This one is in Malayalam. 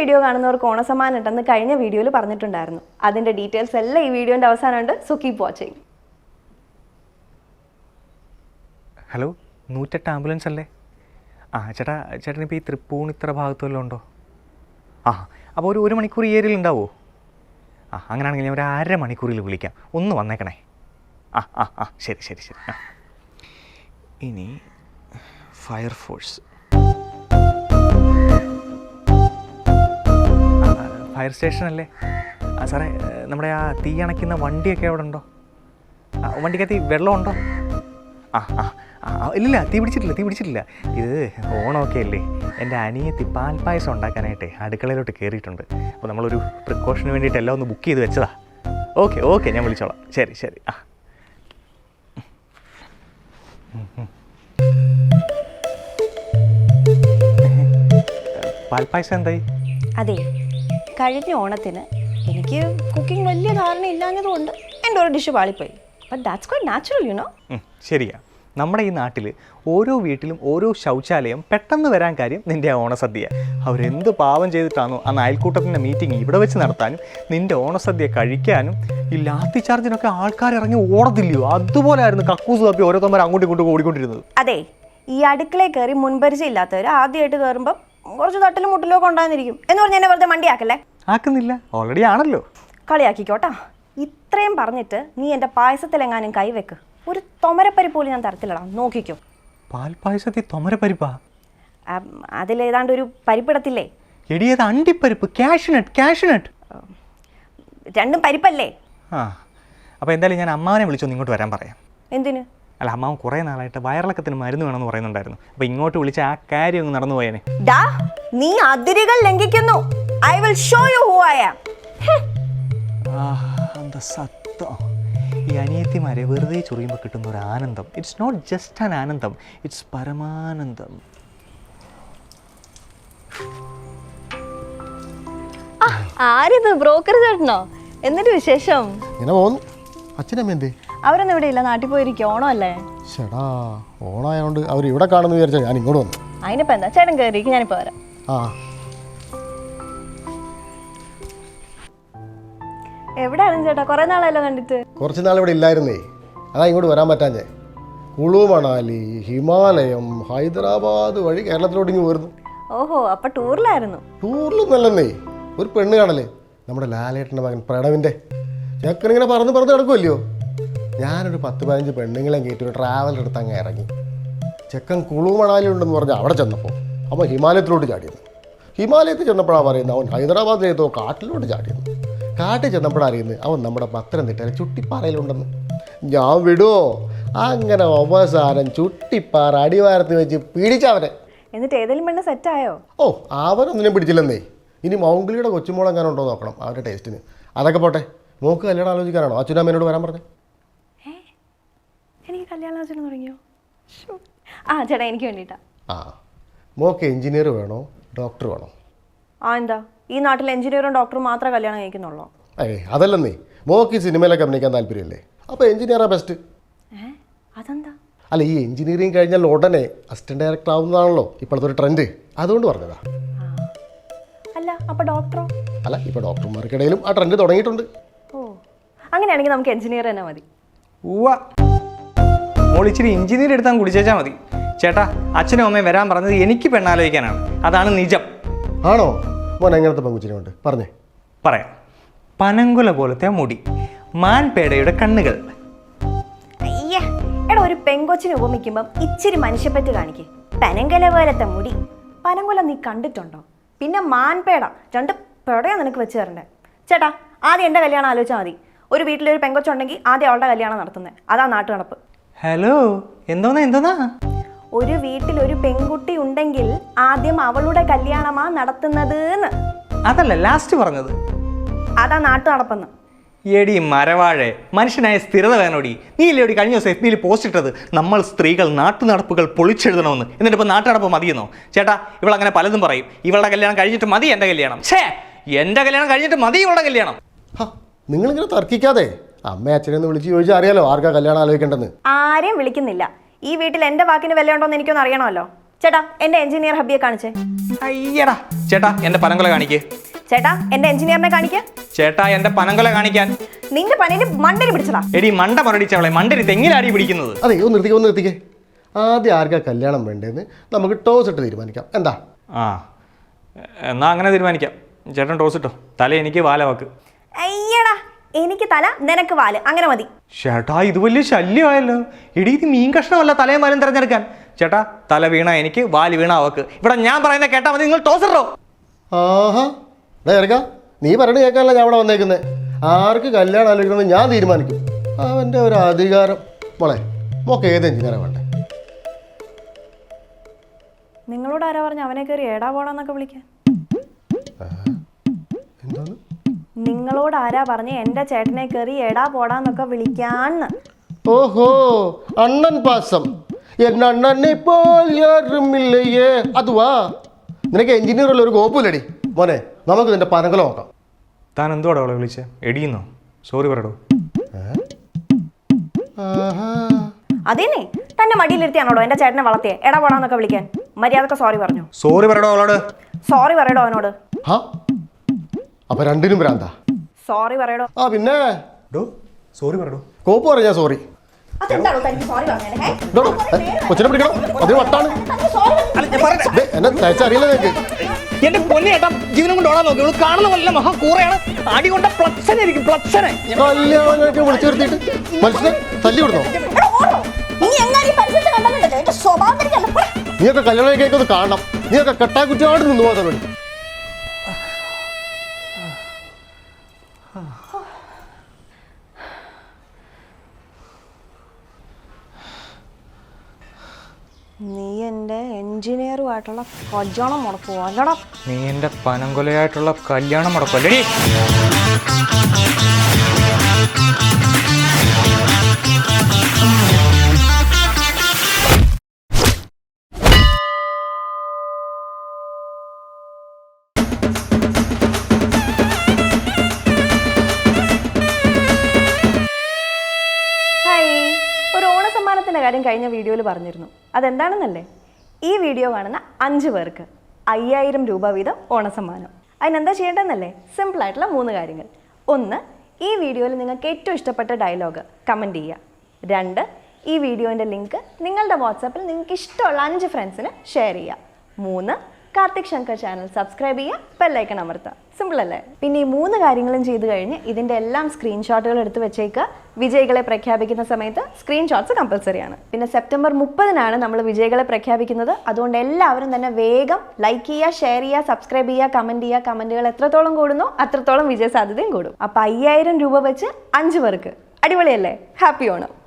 വീഡിയോ കാണുന്നവർക്ക് ഓണസമ്മാനം ഉണ്ടെന്ന് കഴിഞ്ഞ വീഡിയോയിൽ പറഞ്ഞിട്ടുണ്ടായിരുന്നു. അതിന്റെ ഡീറ്റെയിൽസ് എല്ലാം ഈ വീഡിയോന്റെ അവസാനമുണ്ട് സോ കീപ് വാച്ചിങ് ഹലോ നൂറ്റെട്ട് ആംബുലൻസ് അല്ലേ? ആ ചേട്ടാ ചേട്ടൻ ഇപ്പോൾ ഈ തൃപ്പൂണിത്ര ഭാഗത്തു വല്ലതും ഉണ്ടോ? ആ അപ്പോൾ ഒരു ഒരു മണിക്കൂർ ഈ ഏരിയയിൽ ഉണ്ടാവുമോ ആ അങ്ങനെയാണെങ്കിൽ ഞാൻ ഒരു അര മണിക്കൂറിൽ വിളിക്കാം. ഒന്ന് വന്നേക്കണേ. ആ ആ ആ ശരി ശരി ശരി. ഇനി ഫയർ ഫയർഫോഴ്സ് ഫയർ സ്റ്റേഷൻ അല്ലേ? ആ സാറേ നമ്മുടെ ആ തീ അണയ്ക്കുന്ന വണ്ടിയൊക്കെ അവിടെ ഉണ്ടോ ആ, വണ്ടിക്കകത്ത് വെള്ളമുണ്ടോ ആ, ആ, ഇല്ലില്ല തീ പിടിച്ചിട്ടില്ല തീ പിടിച്ചിട്ടില്ല. ഇത് ഓണമൊക്കെ അല്ലേ? എന്റെ അനിയത്തി പാൽപ്പായസം ഉണ്ടാക്കാനായിട്ട് അടുക്കളയിലോട്ട് കയറിയിട്ടുണ്ട്. അപ്പോൾ നമ്മളൊരു പ്രിക്കോഷന് വേണ്ടിയിട്ട് എല്ലാം ഒന്ന് ബുക്ക് ചെയ്ത് വെച്ചതാ. ഓക്കെ ഓക്കെ ഞാൻ വിളിച്ചോളാം. ശരി ശരി ആ. പാൽപ്പായസം എന്തായി? അതെ. കഴിഞ്ഞ ഓണത്തിന് എനിക്ക് കുക്കിംഗ് വലിയ ധാരണ ഇല്ലാഞ്ഞതുകൊണ്ട് എന്റെ ഒരു dish പാളിപ്പോയി but that's quite natural you know ശരിയാ. നമ്മുടെ ഈ നാട്ടിൽ ഓരോ വീട്ടിലും ഓരോ ശൗചാലയം പെട്ടെന്ന് വരാൻ കാര്യം നിന്റെ ആ ഓണസദ്യ അവരെന്ത് പാവം ചെയ്തിട്ടാണോ ആ അയൽക്കൂട്ടത്തിന്റെ മീറ്റിംഗ് ഇവിടെ വെച്ച് നടത്താനും നിന്റെ ഓണസദ്യ കഴിക്കാനും ഈ ലാത്തി ചാർജിനൊക്കെ ആൾക്കാർ ഇറങ്ങി ഓടത്തില്ലയോ? അതുപോലെ ആയിരുന്നു കക്കൂസ് തപ്പി ഓരോരുത്തന്മാർ അങ്ങോട്ടും ഇങ്ങോട്ടും ഓടിക്കൊണ്ടിരുന്നത്. അതെ ഈ അടുക്കളയിൽ കയറി മുൻപരിചയം ഇല്ലാത്തവർ ആദ്യമായിട്ട് കയറുമ്പോൾ കുറച്ച് തട്ടിലും മുട്ടിലും ഒക്കെ ഉണ്ടാകുന്നിരിക്കും എന്ന് പറഞ്ഞ് എന്നെ വെറുതെ മണ്ടിയാക്കല്ലേ? ആക്കുന്നില്ല. ഓൾറെഡി ആണല്ലോ. കളിയാക്കിക്കോട്ടാ. ഇത്രയും പറഞ്ഞിട്ട് നീ എന്റെ പായസത്തിലെങ്ങാനും കൈവെക്ക് ഒരു തൊമരപ്പരി പോലും ഞാൻ തരത്തില്ലടാ. നോക്കിക്കോ. പാൽ പായസത്തിൽ തൊമരപ്പരിപ്പാ അതിലേതാണ്ട് ഒരു പരിപ്പിടത്തില്ലേ? എടിയത് അണ്ടിപ്പരിപ്പ്? കാഷ്നട്ട് കാഷ്നട്ട് രണ്ടും പരിപ്പല്ലേ? ആ. അപ്പോൾ എന്തായാലും ഞാൻ അമ്മാവനെ വിളിച്ചൊന്ന് ഇങ്ങോട്ട് വരാൻ പറയാം. എന്തിന്? അല്ല അമ്മാവൻ കുറേ നാളായിട്ട് വയറിളക്കത്തിന് മരുന്ന് വേണമെന്ന് പറയുന്നുണ്ടായിരുന്നു. അപ്പോൾ ഇങ്ങോട്ട് വിളിച്ച് ആ കാര്യം അങ്ങ് നടന്നു പോയേനെ. ഡാ നീ അതിരുകൾ ലംഘിക്കുന്നു. I will show you who. I am എന്താ സത്തം ഈ അനിയത്തിമാരെ വെറുതെ ചൊറിയുമ്പോൾ കിട്ടുന്ന ഒരു ആനന്ദം. ഇറ്റ്സ് നോട്ട് ജസ്റ്റ് ആൻ ആനന്ദം ഇറ്റ്സ് പരമാനന്ദം. ആരിത്? ബ്രോക്കർ ചേട്ടനോ? എന്നിട്ട് വിശേഷം? ഇങ്ങനെ പോകുന്നു. അച്ഛനമ്മ എന്തേ? അവരൊന്നും ഇവിടെ ഇല്ല. നാട്ടിൽ പോയിരിക്കും ഓണമല്ലേ? ചേടാ ഓണായതുകൊണ്ട് അവർ ഇവിടെ കാണുന്നു വിചാരിച്ചാൽ ഞാൻ ഇങ്ങോട്ട് വന്നു. അതിനിപ്പോ എന്താ? ചേട്ടൻ കയറിയിരിക്കും ഞാനിപ്പോ വരാം. ആ. എവിടെയാണ് ചേട്ടാ? കുറെ നാളല്ലോ കണ്ടിട്ട്. കുറച്ച് നാൾ ഇവിടെ ഇല്ലായിരുന്നേ. അതാ ഇങ്ങോട്ട് വരാൻ പറ്റാഞ്ഞേ. കുളു മണാലി ഹിമാലയം ഹൈദരാബാദ് വഴി കേരളത്തിലോട്ട് ഇങ്ങ് വരുന്നു ഓഹോ അപ്പൊ ടൂറിലായിരുന്നു. ടൂറിലും നല്ലെന്നേ ഒരു പെണ്ണ് കാണല്ലേ? നമ്മുടെ ലാലേട്ടന്റെ മകൻ പ്രണവിന്റെ. ചെക്കനിങ്ങനെ പറന്ന് പറന്ന് കിടക്കുമല്ലയോ ഞാനൊരു പത്ത് പതിനഞ്ച് പെണ്ണുങ്ങളെയും കയറ്റി ഒരു ട്രാവലർ എടുത്ത് അങ്ങ് ഇറങ്ങി. ചെക്കൻ കുളു മണാലി ഉണ്ടെന്ന് പറഞ്ഞ് അവിടെ ചെന്നപ്പോൾ അവൻ ഹിമാലയത്തിലോട്ട് ചാടിയത്. ഹിമാലയത്തിൽ ചെന്നപ്പോഴാണ് പറയുന്നത് അവൻ ഹൈദരാബാദിൽ ഏതോ കാട്ടിലോട്ട് ചാടിയത്. കാട്ടിൽ ചെന്നപ്പോഴാണ് അറിയുന്നത് അവൻ നമ്മുടെ പത്തനംതിട്ടയിലെ ചുട്ടിപ്പാറയിലുണ്ടെന്ന്. ഞാൻ വിടുവോ അങ്ങനെ അവസാനം ചുട്ടിപ്പാറ അടിവാരത്ത് വെച്ച് പിടിച്ചവനെ എന്നിട്ട് ഏതെങ്കിലും പെണ്ണ് സെറ്റായോ ഓ അവനൊന്നിനും പിടിച്ചില്ലെന്നേ. ഇനി മൗങ്കിളിയുടെ കൊച്ചുമോളെങ്ങാനുണ്ടോ നോക്കണം അവരുടെ ടേസ്റ്റിന് അതൊക്കെ പോട്ടെ മോക്ക് കല്യാണം ആലോചിക്കാനാണോ? അച്ഛനമ്മേനോട് വരാൻ പറഞ്ഞേ. എനിക്ക് കല്യാണാലോചന തുടങ്ങിയോ? ആ ചേട്ടാ എനിക്ക് വേണ്ടിയിട്ടാ. ആ. മോക്ക് എഞ്ചിനീയർ വേണോ? ഡോക്ടർ വേണോ? ആ എന്താ? ഈ നാട്ടിൽ എഞ്ചിനീയറും ഡോക്ടറും മാത്രമേ കല്യാണം കഴിക്കുന്നുള്ളൂ? ഏയ് അതല്ലെന്നേ. മോക്ക് ഈ സിനിമയിലൊക്കെ അഭിനയിക്കാൻ താല്പര്യമല്ലേ? അപ്പോൾ എഞ്ചിനീയറാ ബെസ്റ്റ് ഏ? അതെന്താ? അല്ല ഈ എഞ്ചിനീയറിങ് കഴിഞ്ഞാൽ ഉടനെ അസിസ്റ്റന്റ് ഡയറക്ടർ ആവുന്നതാണല്ലോ ഇപ്പോഴത്തെ ഒരു ട്രെൻഡ് അതുകൊണ്ട് പറഞ്ഞതാ. അല്ല അപ്പൊ ഡോക്ടറോ അല്ല ഇപ്പോൾ ഡോക്ടർമാർക്കിടയിലും ആ ട്രെൻഡ് തുടങ്ങിയിട്ടുണ്ട്. ഓ. അങ്ങനെയാണെങ്കിൽ നമുക്ക് എഞ്ചിനീയർ തന്നെ മതി. ഉവ്വ. മോളിച്ചിരി എഞ്ചിനീയർ എടുത്താൽ കുടിച്ചേച്ചാൽ മതി. ചേട്ടാ അച്ഛനും അമ്മയും വരാൻ പറഞ്ഞത് എനിക്ക് പെണ്ണാലോചിക്കാനാണ്. അതാണ് നിജം. ആണോ? മോൻ എങ്ങനത്തെ പെങ്കുച്ചിനുണ്ട് പറഞ്ഞേ. പറയാം. പനങ്കുല പോലത്തെ മുടി. മാൻപേടയുടെ കണ്ണുകൾ. അയ്യേ എടാ ഒരു പെങ്കൊച്ചിനെ ഉപമിക്കുമ്പം ഇച്ചിരി മനുഷ്യപ്പറ്റ് കാണിക്കേ. പനങ്കല പോലത്തെ മുടി. പനങ്കുല നീ കണ്ടിട്ടുണ്ടോ? പിന്നെ മാൻപേട. രണ്ട് പെടയാ നിനക്ക് വെച്ച് തരണ്ടേ. ചേട്ടാ ആദ്യം എന്റെ കല്യാണം ആലോചിച്ചാൽ മതി. ഒരു വീട്ടിലൊരു പെങ്കൊച്ചുണ്ടെങ്കിൽ ആദ്യം അവളുടെ കല്യാണം നടത്തുന്നത് അതാ നാട്ടു നടപ്പ് ഹലോ എന്തോന്നാ എന്തോന്നാ? ഒരു വീട്ടിൽ ഒരു പെൺകുട്ടി ഉണ്ടെങ്കിൽ ആദ്യം അവളുടെ കല്യാണമാ നടത്തുന്നത് എന്ന് അതല്ല ലാസ്റ്റ് പറഞ്ഞത്. അതാ നാട്ടു നടപ്പെന്ന്. എടി മരവാഴെ മനുഷ്യനായ സ്ഥിരത വേണോടി. നീ ഇല്ലേടി കഴിഞ്ഞ ദിവസം എഫ് ബിയിൽ പോസ്റ്റ് ഇട്ടത്? നമ്മൾ സ്ത്രീകൾ നാട്ടു നടപ്പുകൾ പൊളിച്ചെഴുതണമെന്ന്. എന്നിട്ട് ഇപ്പോൾ നാട്ടു നടപ്പ് മതിയെന്നോ? ചേട്ടാ ഇവളങ്ങനെ പലതും പറയും. ഇവളുടെ കല്യാണം കഴിഞ്ഞിട്ട് മതി എന്റെ കല്യാണം. ഛേ എന്റെ കല്യാണം കഴിഞ്ഞിട്ട് മതി ഇവളുടെ കല്യാണം. ഹാ നിങ്ങളിങ്ങനെ തർക്കിക്കാതെ. അമ്മ അച്ഛനെന്ന് വിളിച്ച് ചോദിച്ചാൽ അറിയാലോ ആർക്കാ കല്യാണം ആലോചിക്കേണ്ടെന്ന് ആരെയും വിളിക്കുന്നില്ല. ഈ വീട്ടിൽ എന്റെ വാക്കിന് വിലയുണ്ടോന്ന് എനിക്കൊന്ന് അറിയണമല്ലോ. ചേട്ടാ എന്റെ എഞ്ചിനീയർ ഹബിയെ കാണിച്ചേ. അയ്യടാ. ചേട്ടാ എന്റെ പനങ്കൊല കാണിക്കേ. ചേട്ടാ എന്റെ എഞ്ചിനീയറിനെ കാണിക്കേ. ചേട്ടാ എന്റെ പനങ്കൊല കാണിക്കാൻ. നിന്റെ പണിയിൽ മണ്ടരി പിടിച്ചടാ എടി മണ്ട മരടിച്ചവളെ. മണ്ടരി തെങ്ങിലാടി പിടിക്കുന്നത്. അതെ ഒന്ന് നിർത്തിക്കേ ഒന്ന് നിർത്തിക്കേ. ആദ്യം ആർക്കാ കല്യാണം വേണ്ടതെന്ന് നമുക്ക് ടോസ് ഇട്ട് തീരുമാനിക്കാം. എന്താ? ആ എന്നാ അങ്ങനെ തീരുമാനിക്കാം. ചേട്ടൻ ടോസ് ഇട്ടോ. തല എനിക്ക് വാല വാക്ക്. അയ്യടാ എനിക്ക് തല നിനക്ക് വാൽ. അങ്ങനെ മതി. ചേട്ടാ ഇത് വലിയ ശല്യമായല്ലോ. ഇടി ഇത് മീൻ കഷ്ണമല്ല തലയും വാലും തിരഞ്ഞെടുക്കാൻ. ചേട്ടാ തല വീണ എനിക്ക് വാൽ വീണ അവക്ക്. ഇവിടെ ഞാൻ പറയുന്ന കേട്ടാ മതി നിങ്ങൾ ടോസറോ ആഹാ. ഡേ ഇറക്ക നീ പറഞ്ഞു കേൾക്കാനല്ല ഞാൻ ഇവിടെ വന്നേക്കുന്നത് ആർക്ക് കല്യാണം ആലോചിക്കണമെന്ന് ഞാൻ തീരുമാനിക്കും. അവന്റെ ഒരു അധികാരം. മോളെ മോക്ക് ഏത് എഞ്ചിനീയറാണ് വേണ്ടേ? നിങ്ങളോട് ആരാ പറഞ്ഞു അവനെ കയറി ഏടാ പോടാന്നൊക്കെ വിളിക്കാൻ? എന്താണ് നിങ്ങളോട് ആരാ പറഞ്ഞ് എന്റെ ചേട്ടനെ കയറി എടാ പോടാന്നൊക്കെ വിളിക്കാന്ന്? ഓഹോ അണ്ണൻ പാസം. എന്ന അണ്ണനെ പോൽ യാരുമില്ലയേ. അതുവാ നിനക്ക് എഞ്ചിനീയർ ഉള്ള ഒരു കോപ്പില്ലടി മോനെ നമുക്ക് നിന്റെ പനകല നോക്കാം. താൻ എന്തുവാടോ അവളെ വിളിച്ചേ? എടിയുന്നോ സോറി പറയടോ അതേനെ തന്നെ മടിയിലിരുത്തിയാണോടോ എന്റെ ചേട്ടനെ വളർത്തിയെ? എടാ പോടാന്നൊക്കെ വിളിക്കാൻ. മര്യാദയ്ക്ക് സോറി പറഞ്ഞു. സോറി പറയടോ അവളോട്. സോറി പറയടോ അവനോട്. ഹാ? അപ്പൊ രണ്ടിനും ഭ്രാന്താ. സോറി പറയടോ. ആ പിന്നെ? ഡോ സോറി പറയടോ. കോപ്പ് പറഞ്ഞാ സോറി ഡോ, ഏ, കൊച്ചിനെ പിടിക്കണം? അതിന് വട്ടാണ്. ദേ, എന്നെ തയ്ച്ചറിയില്ല നിനക്ക്. എന്റെ പൊന്നി ഏട്ടാ ജീവനം കൊണ്ട് ഓടാൻ നോക്കി. കാണുന്ന പോലെ മഹാ കൂറയാണ് അടി കൊണ്ട പ്ലച്ചനായിരിക്കും പ്ലച്ചനെ. കല്യാണമൊക്കെ വിളിച്ചു വരുത്തിയിട്ട് മനുഷ്യനെ തല്ലി വിടുന്നോ നീയൊക്കെ കല്യാണം കേൾക്കുന്നത് കാണണം. നീയൊക്കെ കെട്ടാക്കുറ്റിയോട് നിന്ന് പോകാൻ വേണ്ടി നീ എന്റെ എഞ്ചിനീയറുമായിട്ടുള്ള കല്യാണം മുടക്കുവോ? അല്ലടാ. നീ എന്റെ പനംകൊലയായിട്ടുള്ള കല്യാണം മുടക്കല്ലേ ഒരു ഓണസമ്മാനത്തിന്റെ കാര്യം കഴിഞ്ഞ വീഡിയോയിൽ പറഞ്ഞിരുന്നു. അതെന്താണെന്നല്ലേ? ഈ വീഡിയോ കാണുന്ന അഞ്ച് പേർക്ക് അയ്യായിരം രൂപ വീതം ഓണസമ്മാനം. അതിനെന്താ ചെയ്യേണ്ടതെന്നല്ലേ? സിമ്പിൾ ആയിട്ടുള്ള മൂന്ന് കാര്യങ്ങൾ. ഒന്ന് ഈ വീഡിയോയിൽ നിങ്ങൾക്ക് ഏറ്റവും ഇഷ്ടപ്പെട്ട ഡയലോഗ് കമന്റ് ചെയ്യുക. രണ്ട് ഈ വീഡിയോന്റെ ലിങ്ക് നിങ്ങളുടെ വാട്സാപ്പിൽ നിങ്ങൾക്ക് ഇഷ്ടമുള്ള അഞ്ച് ഫ്രണ്ട്സിന് ഷെയർ ചെയ്യുക. മൂന്ന് കാർത്തിക് ശങ്കർ ചാനൽ സബ്സ്ക്രൈബ് ചെയ്യുക ബെല്ലൈക്കൺ അമർത്തുക. സിമ്പിൾ അല്ലേ? പിന്നെ ഈ മൂന്ന് കാര്യങ്ങളും ചെയ്തു കഴിഞ്ഞ് ഇതിന്റെ എല്ലാം സ്ക്രീൻഷോട്ടുകൾ എടുത്ത് വെച്ചേക്കുക. വിജയികളെ പ്രഖ്യാപിക്കുന്ന സമയത്ത് സ്ക്രീൻഷോട്ട്സ് കമ്പൽസറി ആണ്. പിന്നെ സെപ്റ്റംബർ മുപ്പതിനാണ് നമ്മൾ വിജയികളെ പ്രഖ്യാപിക്കുന്നത്. അതുകൊണ്ട് എല്ലാവരും തന്നെ വേഗം ലൈക്ക് ചെയ്യുക ഷെയർ ചെയ്യുക സബ്സ്ക്രൈബ് ചെയ്യുക കമന്റ് ചെയ്യുക. കമന്റുകൾ എത്രത്തോളം കൂടുന്നു അത്രത്തോളം വിജയ സാധ്യതയും കൂടും. അപ്പോൾ അയ്യായിരം രൂപ വെച്ച് അഞ്ച് പേർക്ക്. അടിപൊളിയല്ലേ? ഹാപ്പി ഓണം.